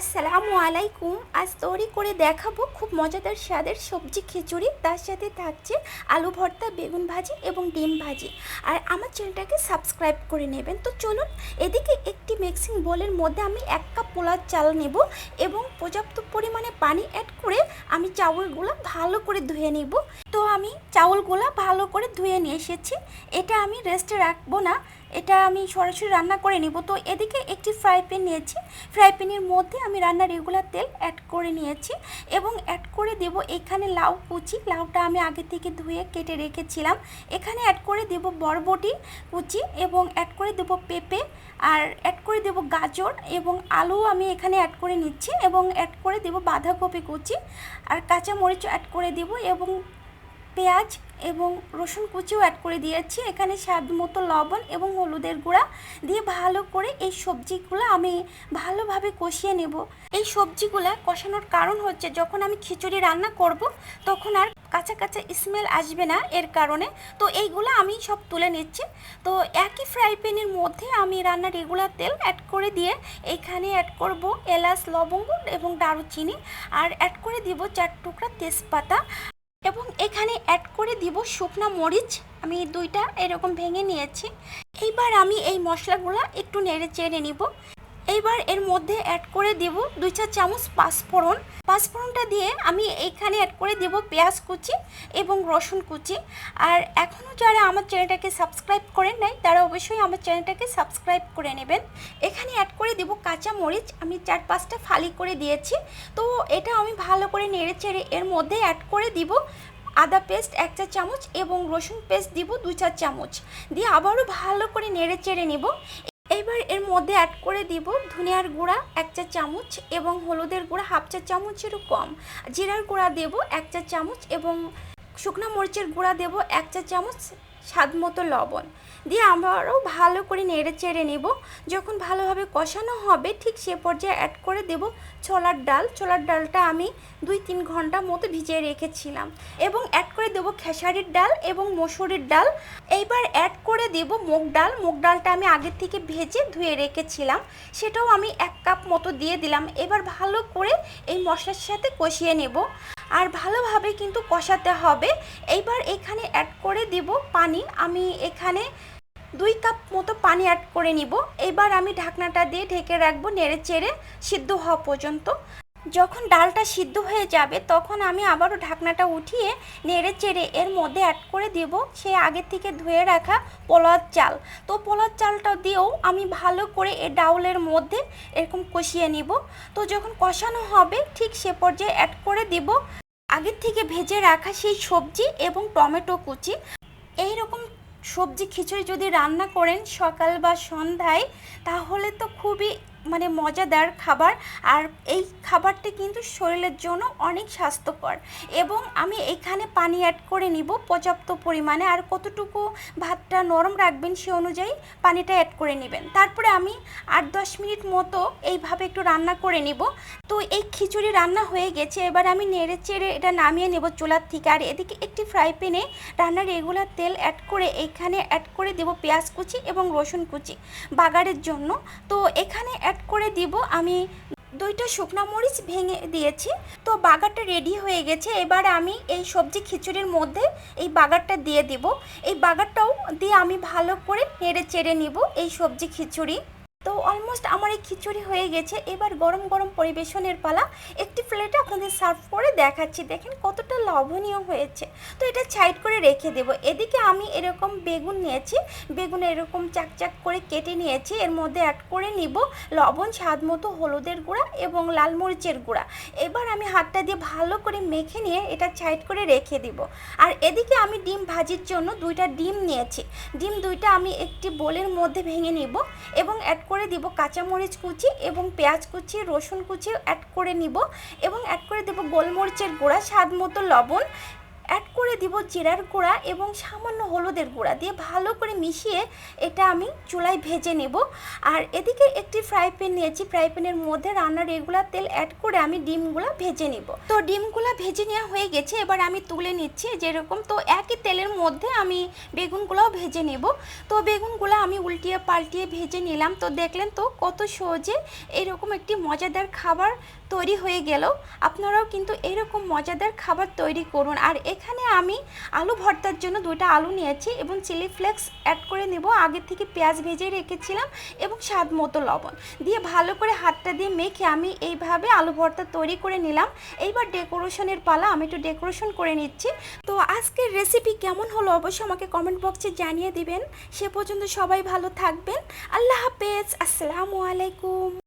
আসসালামু আলাইকুম। আজ তৈরি করে দেখাবো খুব মজাদার স্বাদের সবজি খিচুড়ি। তার সাথে থাকছে আলু ভর্তা, বেগুন ভাজি এবং ডিম ভাজি। আর আমার চ্যানেলটাকে সাবস্ক্রাইব করে নেবেন। তো চলুন, এদিকে একটি মিক্সিং বোলের মধ্যে আমি এক কাপ পোলার চাল নেব এবং পর্যাপ্ত পরিমাণে পানি অ্যাড করে আমি চাউলগুলো ভালো করে ধুয়ে নেব। তো আমি চাউলগুলো ভালো করে ধুয়ে নিয়ে এসেছি। এটা আমি রেস্টে রাখব না। এটা আমি সরাসরি রান্না করে নিব। তো এদিকে একটি ফ্রাই প্যান নিয়েছি। ফ্রাই প্যানের মধ্যে আমি রান্নার রেগুলার তেল অ্যাড করে নিয়েছি এবং অ্যাড করে দেব এখানে লাউ কুচি। লাউটা আমি আগে থেকে ধুয়ে কেটে রেখেছিলাম। এখানে অ্যাড করে দেব বরবটি কুচি এবং অ্যাড করে দেব পেঁপে আর অ্যাড করে দেব গাজর এবং আলু আমি এখানে অ্যাড করে নিচ্ছি এবং অ্যাড করে দেব বাঁধাকপি কুচি। আর কাঁচা মরিচ অ্যাড করে দেব এবং পেঁয়াজ এবং রসুন কুচিও অ্যাড করে দিয়েছি। এখানে স্বাদ মতো লবণ এবং হলুদের গুঁড়া দিয়ে ভালো করে এই সবজিগুলো আমি ভালোভাবে কষিয়ে নেব। এই সবজিগুলো কষানোর কারণ হচ্ছে যখন আমি খিচুড়ি রান্না করব, তখন আর কাঁচা কাঁচা স্মেল আসবে না এর কারণে। তো এইগুলো আমি সব তুলে নিচ্ছি। তো একই ফ্রাই প্যানের মধ্যে আমি রান্নার রেগুলার তেল অ্যাড করে দিয়ে এইখানে অ্যাড করব এলাচ, লবঙ্গ এবং দারুচিনি। আর অ্যাড করে দিব চার টুকরা তেজপাতা। এবং এখানে অ্যাড করে দিব শুকনো মরিচ। আমি দুইটা এরকম ভেঙে নিয়েছি। এইবার আমি এই মশলাগুলো একটু নেড়ে চেড়ে নিব। এইবার এর মধ্যে অ্যাড করে দেব দুই চার চামচ পাঁচফোড়ন। পাঁচফোড়নটা দিয়ে আমি এইখানে অ্যাড করে দেব পেঁয়াজ কুচি এবং রসুন কুচি। আর এখনও যারা আমার চ্যানেলটাকে সাবস্ক্রাইব করেন নাই, তারা অবশ্যই আমার চ্যানেলটাকে সাবস্ক্রাইব করে নেবেন। এখানে অ্যাড দেব কাঁচা মরিচ, আমি চার পাঁচটা ফালি করে দিয়েছি। তো এটা আমি ভালো করে নেড়ে চেড়ে এর মধ্যে অ্যাড করে দিব আদা পেস্ট এক চা চামচ এবং রসুন পেস্ট দিব দু চার চামচ। দিয়ে আবারও ভালো করে নেড়ে চেড়ে নিব। এবার এর মধ্যে অ্যাড করে দিব ধনিয়ার গুঁড়া এক চা চামচ এবং হলুদের গুঁড়া হাফ চা চামচেরও কম। জিরার গুঁড়া দেব এক চা চামচ এবং শুকনো মরিচের গুঁড়া দেব এক চা চামচ স্বাদ মতো লবণ। দিয়ে আবারও ভালো করে নেড়ে চেড়ে নেব। যখন ভালোভাবে কষানো হবে, ঠিক সে পর্যায়ে অ্যাড করে দেব ছোলার ডাল। ছোলার ডালটা আমি দুই তিন ঘণ্টা মতো ভিজিয়ে রেখেছিলাম এবং অ্যাড করে দেব খেসারির ডাল এবং মসুরির ডাল। এইবার অ্যাড করে দেব মুগ ডাল। মুগ ডালটা আমি আগের থেকে ভেজে ধুয়ে রেখেছিলাম। সেটাও আমি এক কাপ মতো দিয়ে দিলাম। এবার ভালো করে এই মশলার সাথে কষিয়ে নেব। আর ভালোভাবে কিন্তু কষাতে হবে। এইবার এখানে অ্যাড করে দেব পানি। আমি এখানে দুই কাপ মতো পানি অ্যাড করে নিব। এবার আমি ঢাকনাটা দিয়ে ঢেকে রাখব নেড়ে চেড়ে সিদ্ধ হওয়া পর্যন্ত। যখন ডালটা সিদ্ধ হয়ে যাবে, তখন আমি আবারও ঢাকনাটা উঠিয়ে নেড়ে চেড়ে এর মধ্যে অ্যাড করে দেব সে আগে থেকে ধুয়ে রাখা পোলার চাল। তো পোলার চালটা দিয়েও আমি ভালো করে এ ডাউলের মধ্যে এরকম কষিয়ে নিব। তো যখন কষানো হবে, ঠিক সে পর্যায়ে অ্যাড করে দেব আগের থেকে ভেজে রাখা সেই সবজি এবং টমেটো কুচি। এই রকম সবজি খিচুড়ি যদি রান্না করেন সকাল বা সন্ধ্যায়, তাহলে তো খুবই মানে মজাদার খাবার আর এই খাবারটি কিন্তু শরীরের জন্য অনেক স্বাস্থ্যকর। এবং আমি এখানে পানি অ্যাড করে নিব পর্যাপ্ত পরিমাণে আর কতটুকু ভাতটা নরম রাখবেন সে অনুযায়ী পানিটা অ্যাড করে নেবেন। তারপরে আমি আট দশ মিনিট মতো এইভাবে একটু রান্না করে নিব। তো এই খিচুড়ি রান্না হয়ে গেছে, এবার আমি নেড়ে চেড়ে এটা নামিয়ে নেব চুলার থেকে। আর এদিকে একটি ফ্রাই প্যানে রান্নার রেগুলার তেল অ্যাড করে এখানে অ্যাড করে দেব পেঁয়াজ কুচি এবং রসুন কুচি বাগারের জন্য। তো এখানে অ্যাড করে দিব। আমি দুইটা শুকনো মরিচ ভেঙে দিয়েছি। তো বাগারটা রেডি হয়ে গেছে। এবার আমি এই সবজি খিচুড়ির মধ্যে এই বাগারটা দিয়ে দিব। এই বাগারটাও দিয়ে আমি ভালো করে নেড়ে চেড়ে নিব এই সবজি খিচুড়ি। অলমোস্ট আমার এই খিচুড়ি হয়ে গেছে। এবার গরম গরম পরিবেশনের পালা। একটি প্লেটে আপনাদের সার্ভ করে দেখাচ্ছি। দেখেন কতটা লবণীয় হয়েছে। তো এটা সাইড করে রেখে দেব। এদিকে আমি এরকম বেগুন নিয়েছি। বেগুন এরকম চাকচাক করে কেটে নিয়েছি। এর মধ্যে অ্যাড করে নিব লবণ, স্বাদ মতো হলুদের গুঁড়া এবং লাল মরিচের গুঁড়া। এবার আমি হাতটা দিয়ে ভালো করে মেখে নিয়ে এটা সাইড করে রেখে দিব। আর এদিকে আমি ডিম ভাজির জন্য দুইটা ডিম নিয়েছি। ডিম দুইটা আমি একটি বোলের মধ্যে ভেঙে নিব এবং অ্যাড করে দিব কাঁচামরিচ কুচি এবং পেঁয়াজ কুচি, রসুন কুচি অ্যাড করে নিব এবং অ্যাড করে দেবো গোলমরিচের গুঁড়া, স্বাদ মতো লবণ অ্যাড করে দিব জিরার গুঁড়া এবং সামান্য হলুদের গুঁড়া দিয়ে ভালো করে মিশিয়ে এটা আমি চুলায় ভেজে নেব। আর এদিকে একটি ফ্রাই প্যান নিয়েছি। ফ্রাই প্যানের মধ্যে রান্নার রেগুলার তেল অ্যাড করে আমি ডিমগুলো ভেজে নিব। তো ডিমগুলো ভেজে নেওয়া হয়ে গেছে। এবার আমি তুলে নিচ্ছি যেরকম। তো একই তেলের মধ্যে আমি বেগুনগুলোও ভেজে নেব। তো বেগুনগুলো আমি উল্টিয়ে পাল্টিয়ে ভেজে নিলাম। তো দেখলেন তো কত সহজে এরকম একটি মজাদার খাবার তৈরি হয়ে গেল। আপনারাও কিন্তু এরকম মজাদার খাবার তৈরি করুন। আর এখানে আমি আলু ভর্তার জন্য দুইটা আলু নিয়েছি এবং চিলি ফ্লেক্স অ্যাড করে নেব। আগে থেকে পেঁয়াজ ভেজে রেখেছিলাম এবং স্বাদ মতো লবণ। দিয়ে ভালো করে হাতটা দিয়ে মেখে আমি এইভাবে আলু ভর্তা তৈরি করে নিলাম। এইবার ডেকোরেশনের পালা, আমি একটু ডেকোরেশন করে নিচ্ছি। তো আজকের রেসিপি কেমন হলো অবশ্যই আমাকে কমেন্ট বক্সে জানিয়ে দিবেন। সে পর্যন্ত সবাই ভালো থাকবেন। আল্লাহ হাফেজ, আসসালামু আলাইকুম।